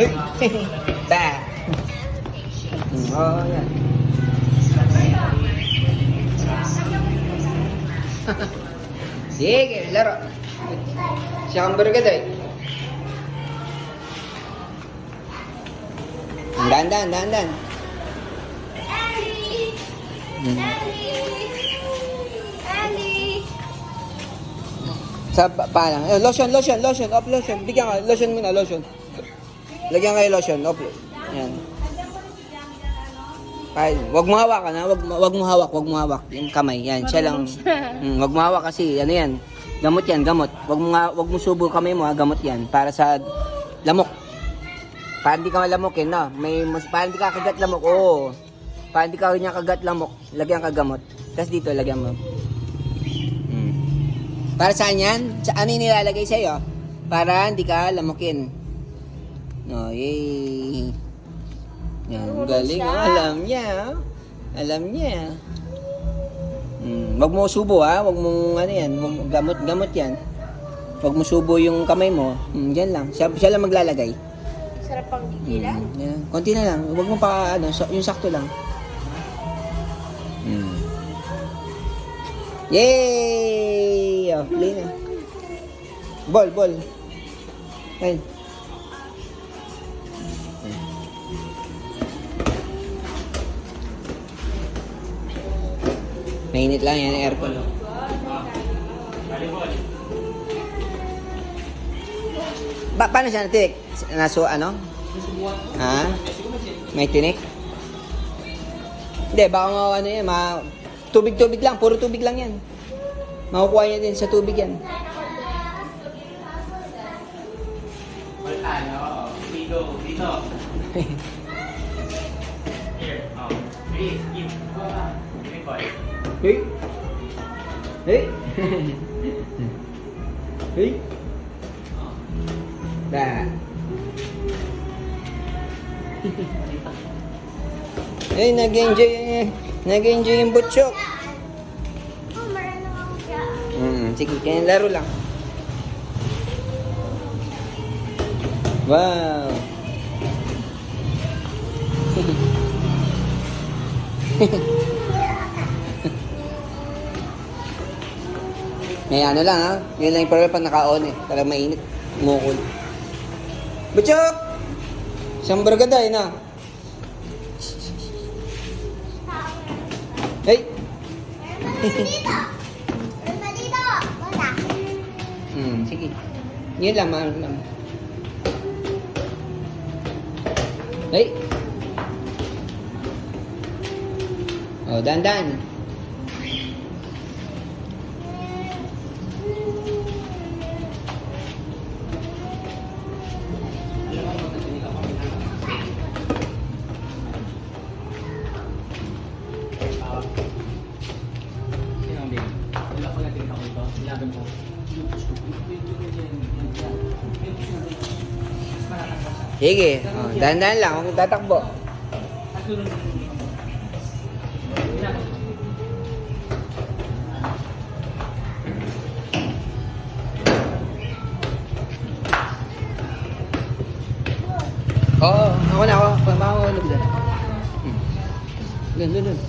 Ba! Hmm, Oo, yan. Sige, laro. Siya kang bargaday. Dan, dan, dan, dan. Ellie! Hmm. Ellie! Ellie! Sa pa, pa lang. Eh, lotion, lotion, lotion, off lotion. Bigyan ka, lotion muna, lotion. Lagyan kayo lotion, off. Yan. Ay, wag mo hawakan ha, wag, wag mo hawak, wag mo hawak yung kamay. Yan, siya lang. Mm, wag mo hawak kasi ano yan. Gamot yan, gamot. Wag mo nga, wag mo subo kamay mo ha, gamot yan para sa lamok. Para hindi ka malamokin, no? May mas para hindi ka kagat lamok. Oo. Para hindi ka niya kagat lamok, lagyan ka gamot. Tapos dito lagyan mo. Mm. Para saan yan? Sa ano yung nilalagay sa iyo? Para hindi ka lamukin. No, yay. Yan, galing. Oh, alam niya. oh. Alam niya. Hmm, wag mo subo ha. Wag mong ano yan. Mo- gamot, gamot yan. Wag mo subo yung kamay mo. Hmm, yan lang. Siya, siya lang maglalagay. Sarap pang Hmm, gigilan. yan. Konti na lang. Wag mo pa ano, so, yung sakto lang. Hmm. Yay! Oh, play na. Ball, ball. Ayun. Mainit lang yan, aircon. Ba paano siya natinik? Naso ano? Ha? May tinik? Hindi, baka nga ano yan. Tubig-tubig lang, puro tubig lang yan. Makukuha niya din sa tubig yan. Volcano, dito, dito. Here, oh. Three, give. Give me. Hey! Hey! hey! Da. Hey, nag-enjoy, nag-enjoy yung butchok. Oh, meron lang ako sige, kaya laro lang. Wow! May ano lang ha, yun lang yung problema pag naka-on eh, para mainit, umukol. Butchok! Isang bargaday na. Hey! Meron pa dito. Dito. Wala. Hmm, sige. Yun lang, maano lang. Hey! Oh, dandan. Sino Sige, oh, dandan lang, huwag tatakbo. Oo, ako na ako. Pamahulog doon. Hmm. Doon, doon, doon.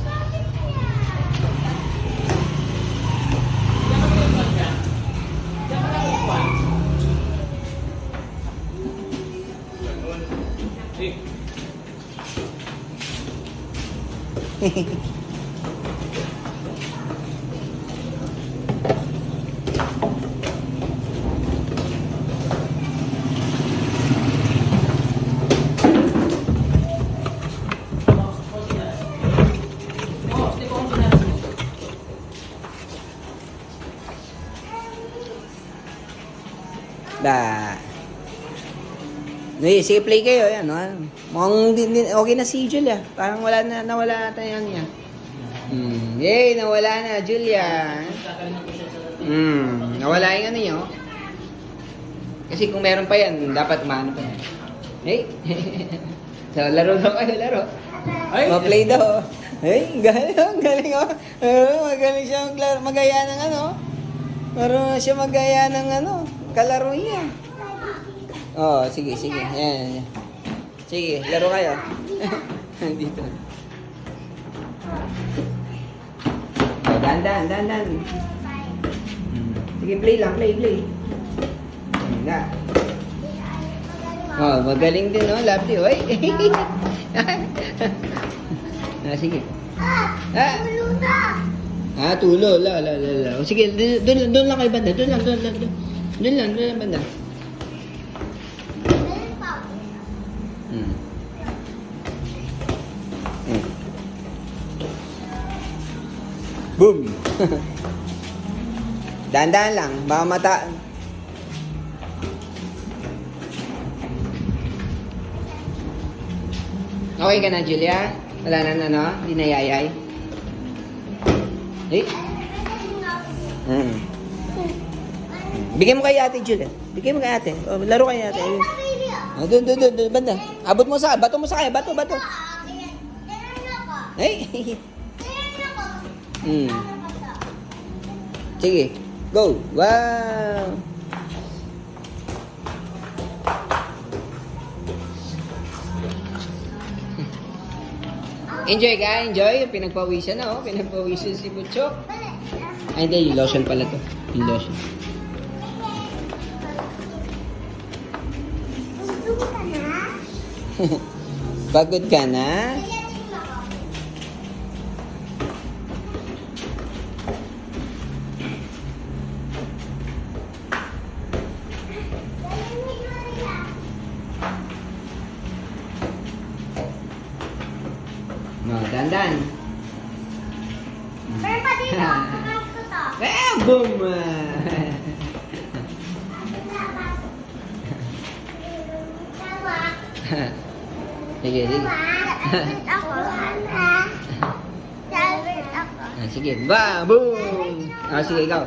Da. Hey, sige, play kayo. Yan, no? Mukhang di, di, okay na si Julia. Parang wala na, nawala na yan niya. Hmm. Yay, nawala na, Julia. Hmm. Nawala yung ano niyo. Kasi kung meron pa yan, dapat maano pa yan. Hey. so, laro daw kayo, laro. Ay! Ma-play daw. Hey, galing, oh, galing oh. Oh, magaling siya maglaro, magaya ng ano. Marunong siya magaya ng ano, kalaro niya. Oh, sige, sige. Yan, yan. Sige, laro kayo. Dito. Oh, dahan, dahan, dahan. Hmm. Sige, play lang, play, play. Na. Oh, magaling din, no? Lovely, oy. ah, sige. Ah! Ah, Ulo na! ah, tulo. La, la, la, la. Sige, doon lang kayo banda. Doon lang, doon lang. Doon Doon lang, doon lang banda. Meron pa. Hmm. Boom! Dahan-dahan lang, baka mata... Okay ka na, Julia? Wala na na, no? Hindi na yayay? Eh? Mm. Bigyan mo kay ate, Julia. Bigyan mo kay ate. O, laro kay ate. Ayun. Ah. Ah, doon, doon, doon, doon, banda. Abot mo sa, bato mo sa kaya, bato, bato. Ay! Hmm. Sige, go! Wow! Enjoy ka, enjoy. Pinagpawisan na, oh. Pinagpawisan si Butchok. Ay, hindi. Yung lotion pala to. Yung lotion. Pagod ka na? No, dandan. Meron pa dito. Ah, boom! Tawa. sige, sige. Ah, sige, ba, boom! Ah, sige, ikaw.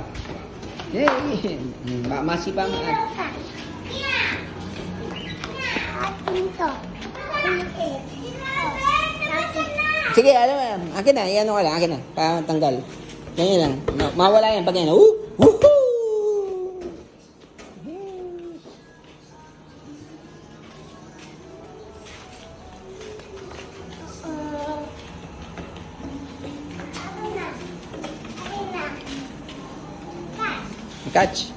Yay! Ma masipa mo. ah. Dito. Sige, alam mo, akin na, iyan ka lang, akin na, patanggal. Ganyan lang, Ma- mawala yan pag yan. Woo! Cate.